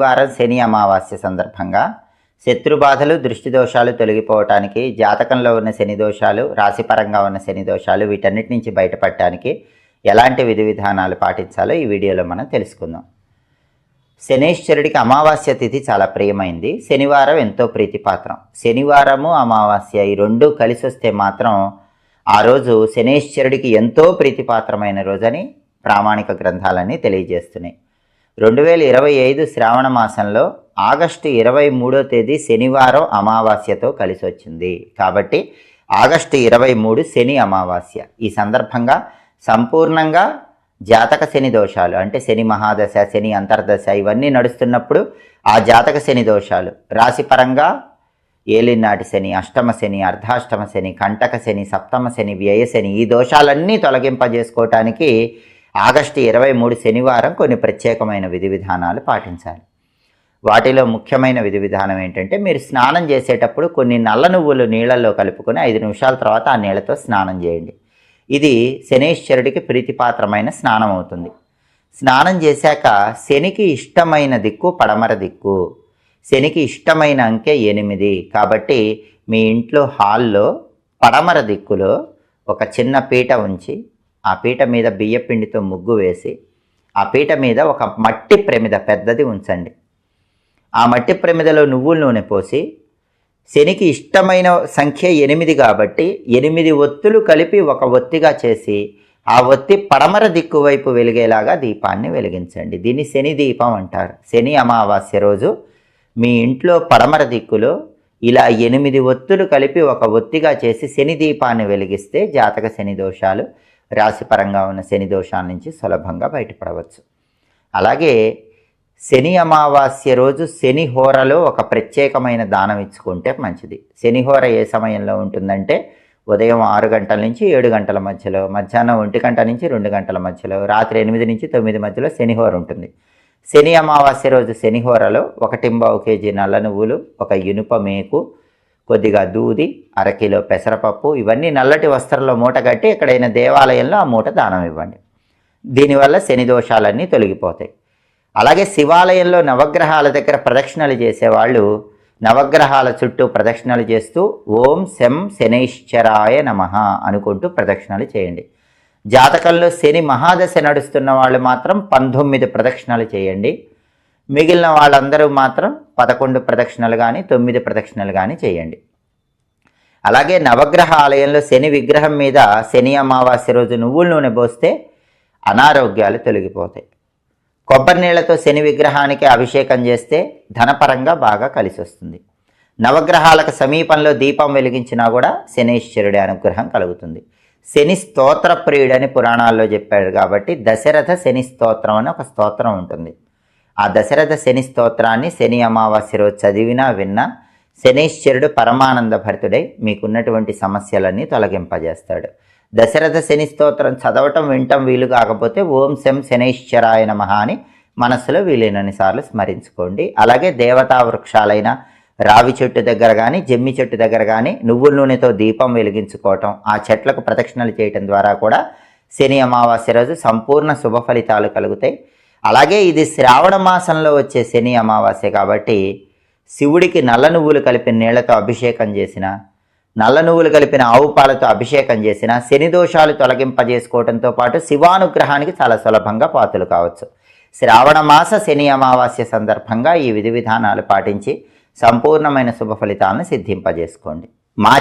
శనివారం శని అమావాస్య సందర్భంగా శత్రుబాధలు దృష్టి దోషాలు తొలగిపోవటానికి జాతకంలో ఉన్న శని దోషాలు రాశిపరంగా ఉన్న శని దోషాలు వీటన్నిటి నుంచి బయటపడటానికి ఎలాంటి విధి విధానాలు పాటించాలో ఈ వీడియోలో మనం తెలుసుకుందాం. శనేశ్వరుడికి అమావాస్య తిథి చాలా ప్రియమైంది. శనివారం ఎంతో ప్రీతిపాత్రం. శనివారము అమావాస్య ఈ రెండు కలిసి వస్తే మాత్రం ఆ రోజు శనేశ్వరుడికి ఎంతో ప్రీతిపాత్రమైన రోజని ప్రామాణిక గ్రంథాలన్నీ తెలియజేస్తున్నాయి. రెండు వేల ఇరవై ఐదు శ్రావణ మాసంలో ఆగస్టు ఇరవై మూడో తేదీ శనివారం అమావాస్యతో కలిసి వచ్చింది. కాబట్టి ఆగస్టు ఇరవై మూడు శని అమావాస్య. ఈ సందర్భంగా సంపూర్ణంగా జాతక శని దోషాలు అంటే శని మహాదశ శని అంతర్దశ ఇవన్నీ నడుస్తున్నప్పుడు ఆ జాతక శని దోషాలు. రాశిపరంగా ఏలినాటి శని అష్టమ శని అర్ధాష్టమ శని కంటక శని సప్తమ శని వ్యయ శని ఈ దోషాలన్నీ తొలగింపజేసుకోవటానికి ఆగస్టు ఇరవై మూడు శనివారం కొన్ని ప్రత్యేకమైన విధి విధానాలు పాటించాలి. వాటిలో ముఖ్యమైన విధి విధానం ఏంటంటే మీరు స్నానం చేసేటప్పుడు కొన్ని నల్ల నువ్వులు నీళ్ళల్లో కలుపుకొని ఐదు నిమిషాల తర్వాత ఆ నీళ్ళతో స్నానం చేయండి. ఇది శనేశ్వరుడికి ప్రీతిపాత్రమైన స్నానం అవుతుంది. స్నానం చేశాక శనికి ఇష్టమైన దిక్కు పడమర దిక్కు. శనికి ఇష్టమైన అంకె ఎనిమిది. కాబట్టి మీ ఇంట్లో హాల్లో పడమర దిక్కులో ఒక చిన్న పీట ఉంచి ఆ పీట మీద బియ్యపిండితో ముగ్గు వేసి ఆ పీట మీద ఒక మట్టి ప్రమిద పెద్దది ఉంచండి. ఆ మట్టి ప్రమిదలో నువ్వుల నూనె పోసి శనికి ఇష్టమైన సంఖ్య ఎనిమిది కాబట్టి ఎనిమిది ఒత్తులు కలిపి ఒక ఒత్తిగా చేసి ఆ ఒత్తి పడమర దిక్కు వైపు వెలిగేలాగా దీపాన్ని వెలిగించండి. దీన్ని శని దీపం అంటారు. శని అమావాస్య రోజు మీ ఇంట్లో పడమర దిక్కులో ఇలా ఎనిమిది ఒత్తులు కలిపి ఒక ఒత్తిగా చేసి శని దీపాన్ని వెలిగిస్తే జాతక శని దోషాలు రాశిపరంగా ఉన్న శని దోషాల నుంచి సులభంగా బయటపడవచ్చు. అలాగే శని అమావాస్య రోజు శని హోరలో ఒక ప్రత్యేకమైన దానం ఇచ్చుకుంటే మంచిది. శని హోర ఏ సమయంలో ఉంటుందంటే ఉదయం ఆరు గంటల నుంచి ఏడు గంటల మధ్యలో మధ్యాహ్నం ఒంటి గంట నుంచి రెండు గంటల మధ్యలో రాత్రి ఎనిమిది నుంచి తొమ్మిది మధ్యలో శనిహోర ఉంటుంది. శని అమావాస్య రోజు శనిహోరలో ఒక టింబావు కేజీ నల్ల నువ్వులు ఒక ఇనుప మేకు కొద్దిగా దూది అరకిలో పెసరపప్పు ఇవన్నీ నల్లటి వస్త్రంలో మూట కట్టి ఎక్కడైనా దేవాలయంలో ఆ మూట దానం ఇవ్వండి. దీనివల్ల శని దోషాలన్నీ తొలగిపోతాయి. అలాగే శివాలయంలో నవగ్రహాల దగ్గర ప్రదక్షిణలు చేసేవాళ్ళు నవగ్రహాల చుట్టూ ప్రదక్షిణలు చేస్తూ ఓం శం శనైశ్చరాయ నమ అనుకుంటూ ప్రదక్షిణలు చేయండి. జాతకంలో శని మహాదశ నడుస్తున్న వాళ్ళు మాత్రం పంతొమ్మిది ప్రదక్షిణలు చేయండి. మిగిలిన వాళ్ళందరూ మాత్రం పదకొండు ప్రదక్షిణలు కానీ తొమ్మిది ప్రదక్షిణలు కానీ చేయండి. అలాగే నవగ్రహ ఆలయంలో శని విగ్రహం మీద శని అమావాస్య రోజు నువ్వుల నూనె పోస్తే అనారోగ్యాలు తొలగిపోతాయి. కొబ్బరి నీళ్ళతో శని విగ్రహానికి అభిషేకం చేస్తే ధనపరంగా బాగా కలిసి వస్తుంది నవగ్రహాలకు సమీపంలో దీపం వెలిగించినా కూడా శనీశ్వరుడి అనుగ్రహం కలుగుతుంది. శని స్తోత్ర ప్రియుడని పురాణాల్లో చెప్పాడు కాబట్టి దశరథ శని స్తోత్రం అని ఒక స్తోత్రం ఉంటుంది. ఆ దశరథ శని స్తోత్రాన్ని శని అమావాస్య రోజు చదివినా విన్నా శనీశ్వరుడు పరమానంద భరితుడై మీకున్నటువంటి సమస్యలన్నీ తొలగింపజేస్తాడు. దశరథ శని స్తోత్రం చదవటం వినటం వీలు కాకపోతే ఓం శం శనైశ్వరాయ నమ అని మనస్సులో వీలైనన్ని సార్లు స్మరించుకోండి. అలాగే దేవతా వృక్షాలైన రావి చెట్టు దగ్గర కానీ జమ్మి చెట్టు దగ్గర కానీ నువ్వుల నూనెతో దీపం వెలిగించుకోవటం ఆ చెట్లకు ప్రదక్షిణలు చేయటం ద్వారా కూడా శని అమావాస్య రోజు సంపూర్ణ శుభ ఫలితాలు కలుగుతాయి. అలాగే ఇది శ్రావణ మాసంలో వచ్చే శని అమావాస్య కాబట్టి శివుడికి నల్ల నువ్వులు కలిపిన నీళ్ళతో అభిషేకం చేసిన నల్ల నువ్వులు కలిపిన ఆవు పాలతో అభిషేకం చేసిన శని దోషాలు తొలగింపజేసుకోవడంతో పాటు శివానుగ్రహానికి చాలా సులభంగా పాతులు కావచ్చు. శ్రావణ మాస శని అమావాస్య సందర్భంగా ఈ విధి విధానాలు పాటించి సంపూర్ణమైన శుభ ఫలితాలను సిద్ధింపజేసుకోండి. మా